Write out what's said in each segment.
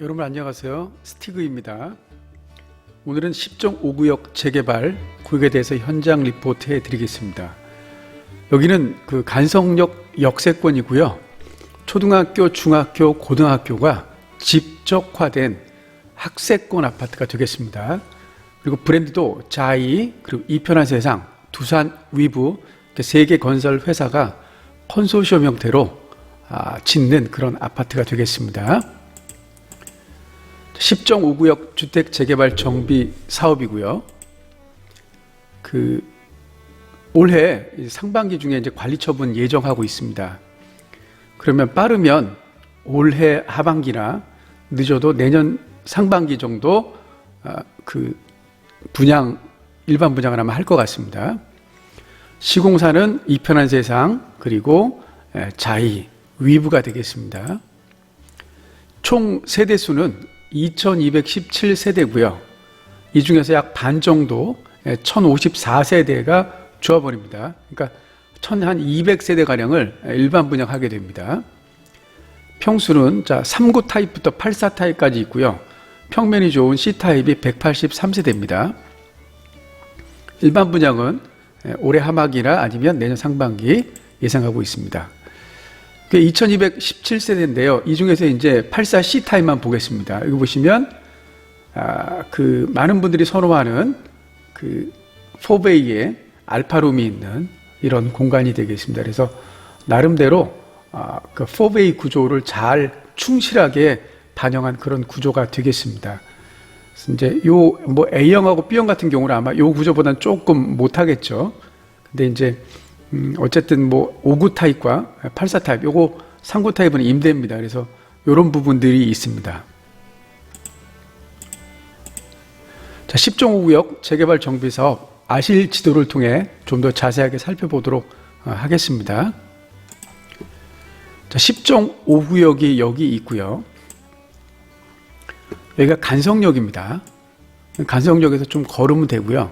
여러분 안녕하세요. 스티그입니다. 오늘은 10정 5구역 재개발 구역에 대해서 현장 리포트 해드리겠습니다. 여기는 그 간성역 역세권이고요. 초등학교, 중학교, 고등학교가 집적화된 학세권 아파트가 되겠습니다. 그리고 브랜드도 자이, 그리고 이편한 세상, 두산 위브 이렇게 세 개 건설 회사가 컨소시엄 형태로 아, 짓는 그런 아파트가 되겠습니다. 10정 5구역 주택 재개발 정비 사업이고요. 그 올해 상반기 중에 이제 관리 처분 예정하고 있습니다. 그러면 빠르면 올해 하반기나 늦어도 내년 상반기 정도 아, 그 분양 일반 분양을 아마 할 것 같습니다. 시공사는 이편한 세상 그리고 에, 자이 위브가 되겠습니다. 총 세대 수는 2217세대고요. 이 중에서 약 반 정도 1054세대가 조합원입니다. 그러니까 1000한 200세대 가량을 일반 분양하게 됩니다. 평수는 자 3구 타입부터 84 타입까지 있고요. 평면이 좋은 C 타입이 183세대입니다. 일반 분양은 올해 하반기나 아니면 내년 상반기 예상하고 있습니다. 2217세대인데요. 이 중에서 이제 84C 타입만 보겠습니다. 여기 보시면 아, 그 많은 분들이 선호하는 그 4베이의 알파룸이 있는 이런 공간이 되겠습니다. 그래서 나름대로 아, 그 4베이 구조를 잘 충실하게 반영한 그런 구조가 되겠습니다. 이제 요 뭐 A형하고 B형 같은 경우는 아마 요 구조보다는 조금 못하겠죠. 근데 이제 음, 어쨌든 뭐 5구 타입과 84 타입, 요거 3구 타입은 임대입니다. 그래서 요런 부분들이 있습니다. 자, 10종 5구역 재개발 정비 사업 아실 지도를 통해 좀 더 자세하게 살펴보도록 어, 하겠습니다. 자, 10종 5구역이 여기 있고요. 여기가 간성역입니다. 간성역에서 좀 걸으면 되고요.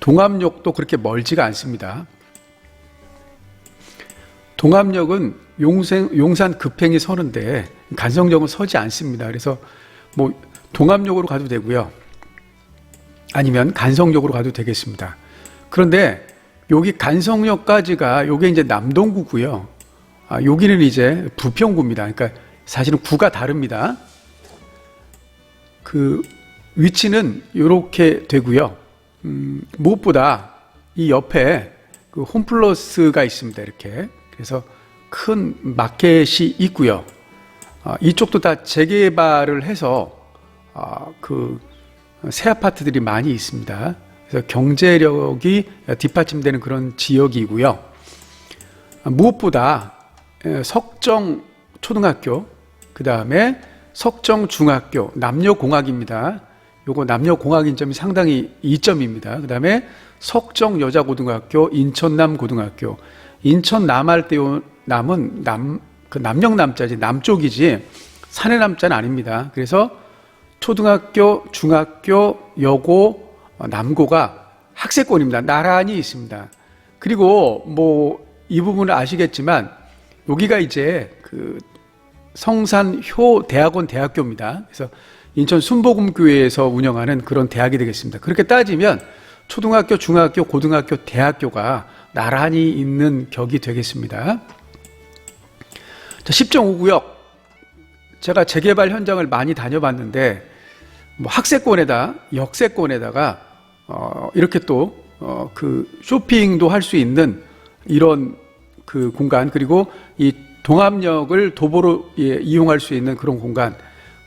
동암역도 그렇게 멀지가 않습니다. 동암역은 용생, 용산 급행이 서는데 간성역은 서지 않습니다. 그래서 뭐 동암역으로 가도 되고요. 아니면 간성역으로 가도 되겠습니다. 그런데 여기 간성역까지가 요게 이제 남동구고요. 아, 여기는 이제 부평구입니다. 그러니까 사실은 구가 다릅니다. 그 위치는 이렇게 되고요. 음, 무엇보다 이 옆에 그 홈플러스가 있습니다. 이렇게 그래서 큰 마켓이 있고요. 아, 이쪽도 다 재개발을 해서 아, 그새 아파트들이 많이 있습니다. 그래서 경제력이 뒷받침되는 그런 지역이고요. 아, 무엇보다 에, 석정 초등학교, 그 다음에 석정 중학교, 남녀공학입니다. 요거 남녀공학 인 점이 상당히 이점입니다. 그 다음에 석정 여자고등학교, 인천남 고등학교, 인천 남할 때 남은 남, 그 남역 남자지, 남쪽이지, 산의 남자는 아닙니다. 그래서 초등학교, 중학교, 여고, 어, 남고가 학세권입니다. 나란히 있습니다. 그리고 뭐 이 부분을 아시겠지만 여기가 이제 그 성산효 대학원 대학교입니다. 그래서 인천 순복음교회에서 운영하는 그런 대학이 되겠습니다. 그렇게 따지면 초등학교, 중학교, 고등학교, 대학교가 나란히 있는 격이 되겠습니다. 자, 10.5구역. 제가 재개발 현장을 많이 다녀봤는데, 뭐 학세권에다, 역세권에다가, 어, 이렇게 또, 어, 그 쇼핑도 할 수 있는 이런 그 공간, 그리고 이 동암역을 도보로 예, 이용할 수 있는 그런 공간,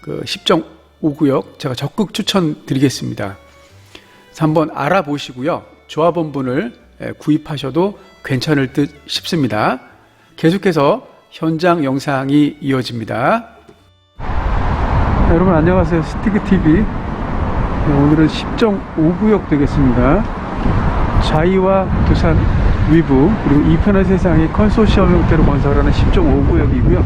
그 10.5구역 제가 적극 추천드리겠습니다. 한번 알아보시고요. 조합원분을 예, 구입하셔도 괜찮을 듯 싶습니다. 계속해서 현장 영상이 이어집니다. 여러분 안녕하세요. 스티그 TV. 오늘은 10.5구역 되겠습니다. 자이와 두산 위브 그리고 이편의 세상이 컨소시엄 형태로 건설하는 10.5구역이고요.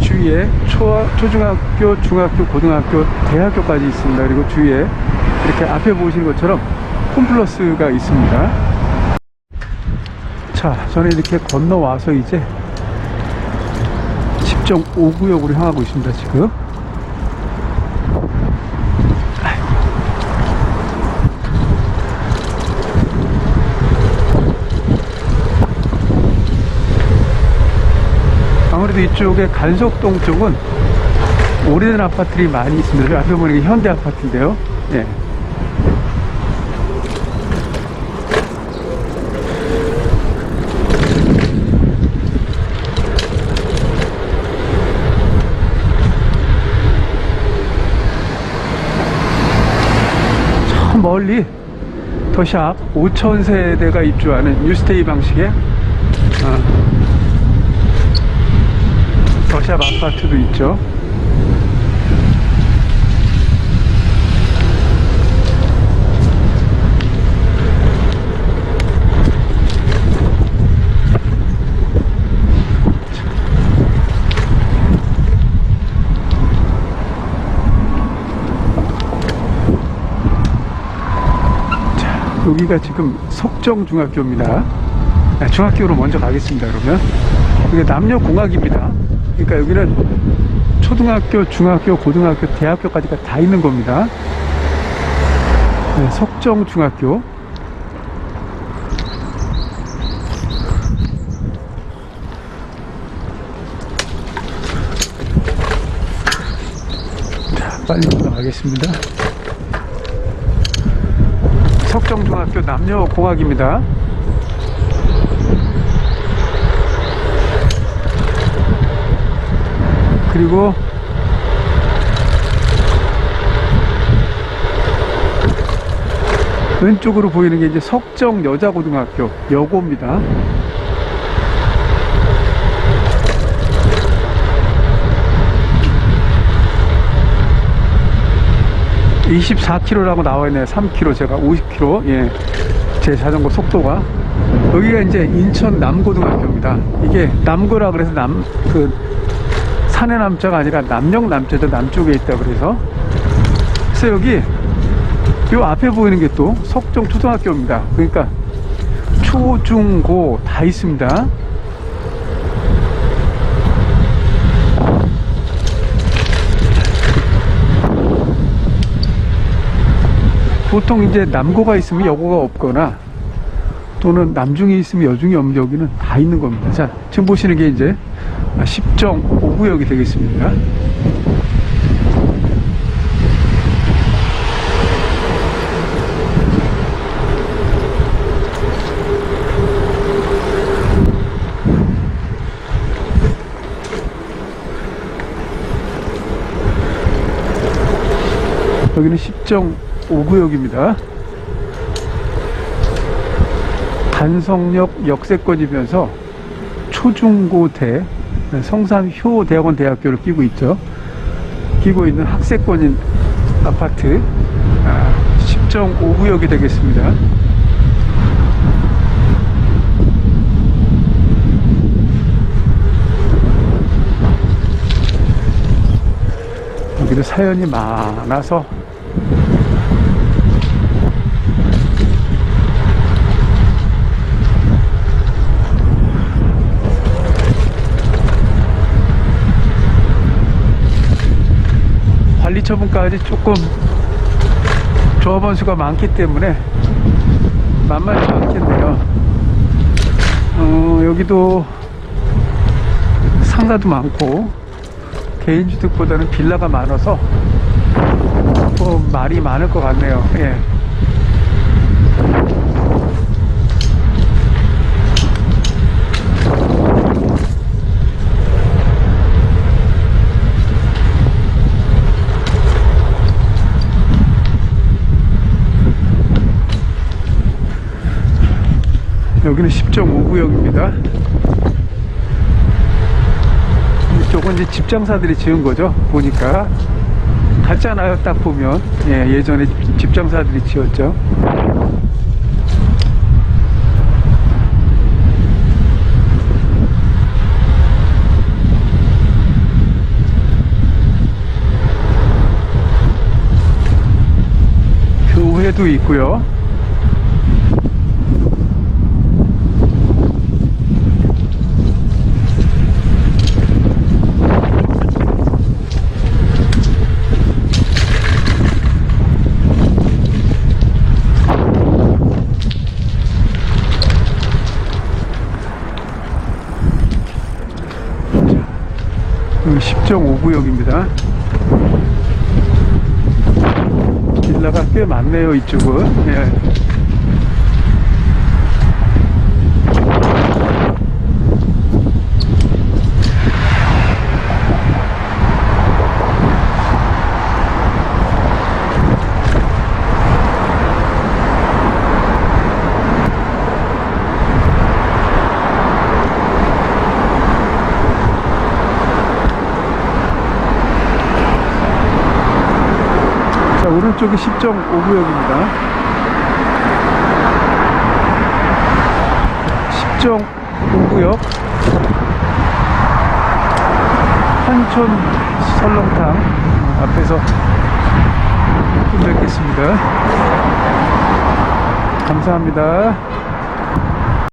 주위에 초, 초중학교, 중학교, 고등학교, 대학교까지 있습니다. 그리고 주위에 이렇게 앞에 보시는 것처럼 홈플러스가 있습니다. 자 저는 이렇게 건너와서 이제 10.5구역으로 향하고 있습니다 지금. 아무래도 이쪽에 간석동 쪽은 오래된 아파트들이 많이 있습니다. 앞에 보니까 현대 아파트인데요. 예. 멀리 더샵 5천 세대가 입주하는 뉴스테이 방식의 어, 더샵 아파트도 있죠. 여기가 지금 석정중학교입니다. 아, 중학교로 먼저 가겠습니다. 그러면 이게 남녀공학입니다. 그러니까 여기는 초등학교, 중학교, 고등학교, 대학교까지가 다 있는 겁니다. 네, 석정중학교. 자, 빨리 올라가겠습니다. 석정중학교 남녀공학입니다. 그리고 왼쪽으로 보이는 게 이제 석정 여자고등학교 여고입니다. (24km라고) 나와 있네요 (3km) 제가 (50km) 예. 제 자전거 속도가. 여기가 이제 인천 남고등학교입니다. 이게 남고라 그래서 남 그 산의 남자가 아니라 남영 남자죠. 남쪽에 있다 그래서. 그래서 여기 요 앞에 보이는 게 또 석정 초등학교입니다. 그러니까 초, 중, 고 다 있습니다. 보통 이제 남고가 있으면 여고가 없거나 또는 남중이 있으면 여중이 없는 여기는 다 있는 겁니다. 자, 지금 보시는 게 이제 10정 5구역이 되겠습니다. 여기는 10정 5구역입니다. 간성역 역세권이면서 초중고대 성산효 대학원 대학교를 끼고 있죠. 끼고 있는 학세권인 아파트 아, 10정 5구역이 되겠습니다. 여기도 사연이 많아서 처분까지 조금 조합원 수가 많기 때문에 만만치 않겠네요. 어, 여기도 상가도 많고 개인주택보다는 빌라가 많아서 뭐 말이 많을 것 같네요. 예. 여기는 10.5구역입니다. 이쪽은 이제 집장사들이 지은 거죠. 보니까 같잖아요. 딱 보면 예, 예전에 집- 집장사들이 지었죠. 교회도 있고요. 10.5구역입니다. 빌라가 꽤 많네요, 이쪽은. 예. 오른쪽이 10.5구역입니다. 10.5구역 한촌 설렁탕 앞에서 뵙겠습니다. 감사합니다.